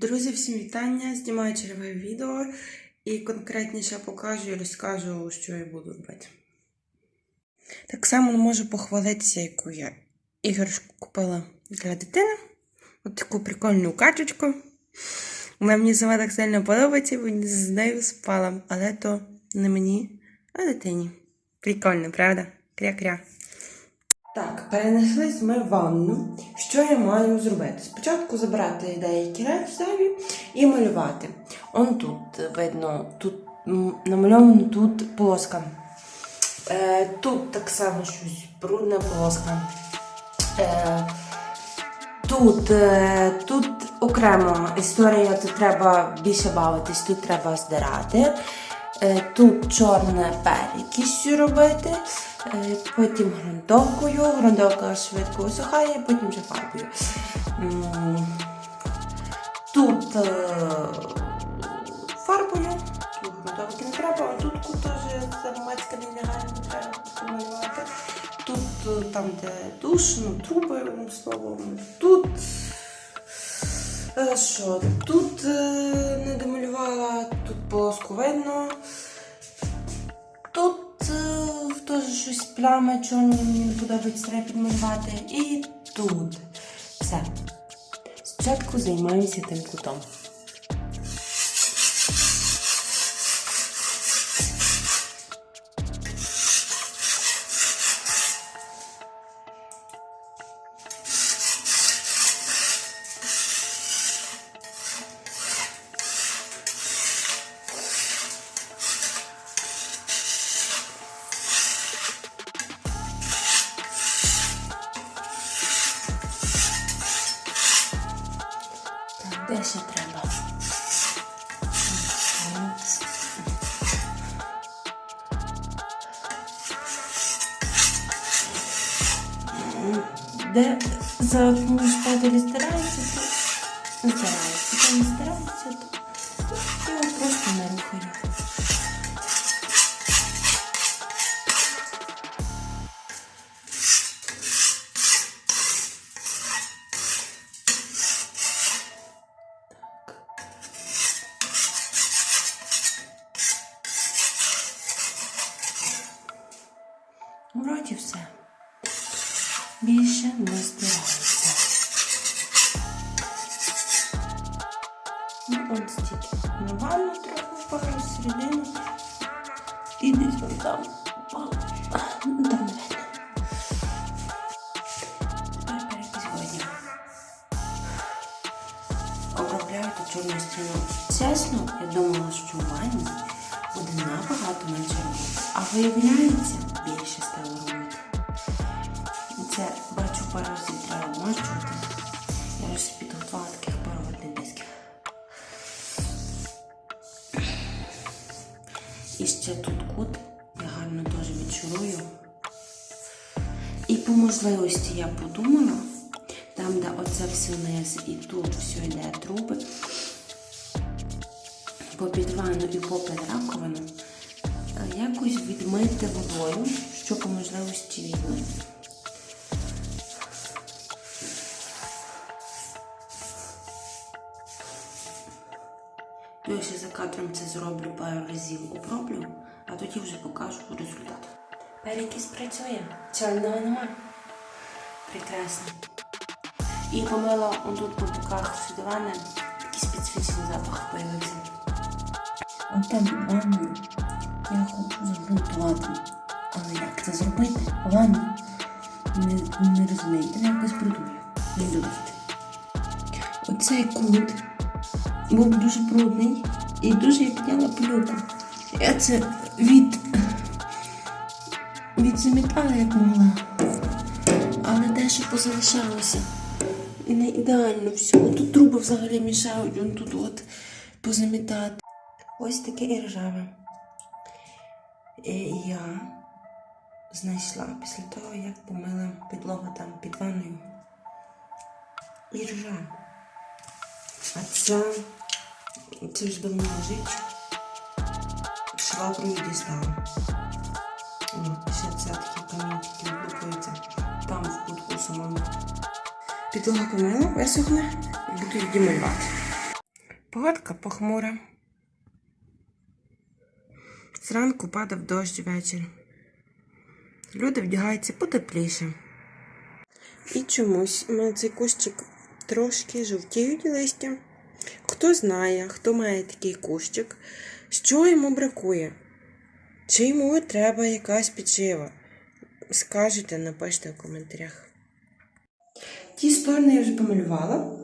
Друзі, всім вітання! Знімаю чергове відео і конкретніше покажу і розкажу, що я буду робити. Так само можу похвалитися, яку я іграшку купила для дитини. От таку прикольну качечку. Вона мені сама так сильно подобається, бо з нею спала. Але то не мені, а дитині. Прикольно, правда? Кря-кря. Так, перенеслись ми в ванну. Що я маю зробити? Спочатку забрати деякі речі і малювати. Он тут видно, тут намальовано тут полоска. Е, тут так само щось брудна полоска. Е, тут, е, тут окремо історія, тут треба більше бавитись, тут треба здирати. Е, Тут чорне перекисю робити, е, потім грунтовкою, грунтовка швидко висухає, потім вже фарбою. Тут е, фарбою, тут грунтовки не треба, а тут теж замацьканий негайно треба помалювати. Тут там, де душ, ну, труби, словом. Тут Що? Тут не домалювала, тут полоску. Тут е, теж щось плями чорне мені не подобається, треба підмалювати. І тут. Все. Спочатку займаємося тим кутом. Де ще треба? Де за шпателі стирається, то не стирається. Там не стирається, то його просто не рухаю. Вроді все. Більше не стирається. Ну, от стільки. На ванну трохи пару середину. І десь вон там. Тепер перепізгодні. Обробляю ту чорну стіну. Чесно, я думала, що в ванні набагато менше роботи. А виявляється, більше стало робити. Це бачу пару разів треба обмащувати. Я вже підготувала таких пару дисків. І ще тут кут я гарно теж відшурую. І по можливості я подумала, там, де оце все низ і тут все йде труби, попід ванну і попід раковину, е, якось відмити водою, що по можливості відмити. Я ще за кадром це зроблю пару разів оброблю, а тоді вже покажу результат. Перекіс працює, чорного нема. Прекрасно. І помила отут по боках дивана, такий специфічний запах появився. Там ванну я хочу зробити загрунтувати. Але як це зробити? Ванну не, не розумієте, я якось придумаю. Не думайте. Оцей кут був дуже брудний і дуже я підняла пилюку. Я це від, відзамітала як могла. Але дещо позалишалося. І не ідеально все. Тут труби взагалі мішають, он тут от позамітати. Ось таке і ржаве. І я знайшла після того, як помила підлогу там під ванною. І ржаве. А це, це ж давно лежить. Шваброю дістала. О, ще це такі камінчики викликаються. Там в кутку самому. Підлога помила, висохне і буду її малювати. Погодка похмура. Зранку падав дощ ввечері. Люди вдягаються потепліше. І чомусь у цей кущик трошки жовтіють листя. Хто знає, хто має такий кущик, що йому бракує? Чи йому треба якась підшива? Скажете, напишіть в коментарях. Ті сторони я вже помалювала.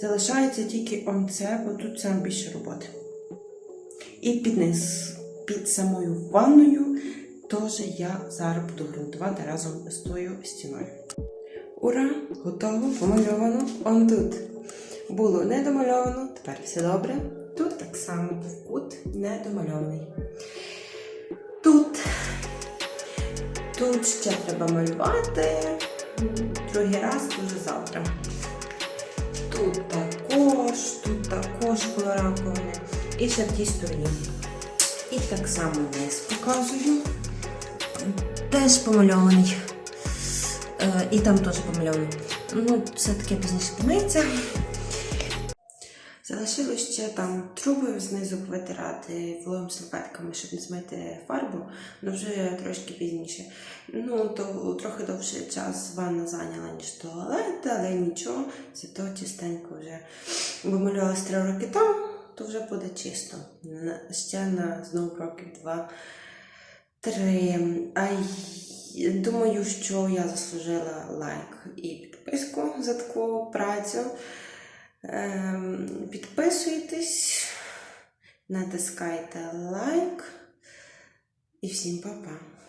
Залишається тільки он це, бо тут саме більше роботи. І під низ, під самою ванною, теж я зараз буду ґрунтувати разом з тою стіною. Ура! Готово, помальовано. Он тут було недомальовано, тепер все добре. Тут так само був кут недомальований. Тут, тут ще треба малювати. Другий раз дуже завтра. Тут також, тут також колораковане. І ще в тій стороні. І так само низ показую. Теж помальований. Е, і там теж помальований. Ну, це таке пізніше помиється. Залишилось ще там труби знизу витирати вологими салфетками, щоб не змити фарбу, але вже трошки пізніше. Ну, то трохи довший час ванна зайняла, ніж туалет, але нічого, зато чистенько вже. Бо малювалась три роки тому, то вже буде чисто. Ще на знову років два-три. А думаю, що я заслужила лайк і підписку за таку працю. Ем, Підписуйтесь, натискайте лайк і всім па-па.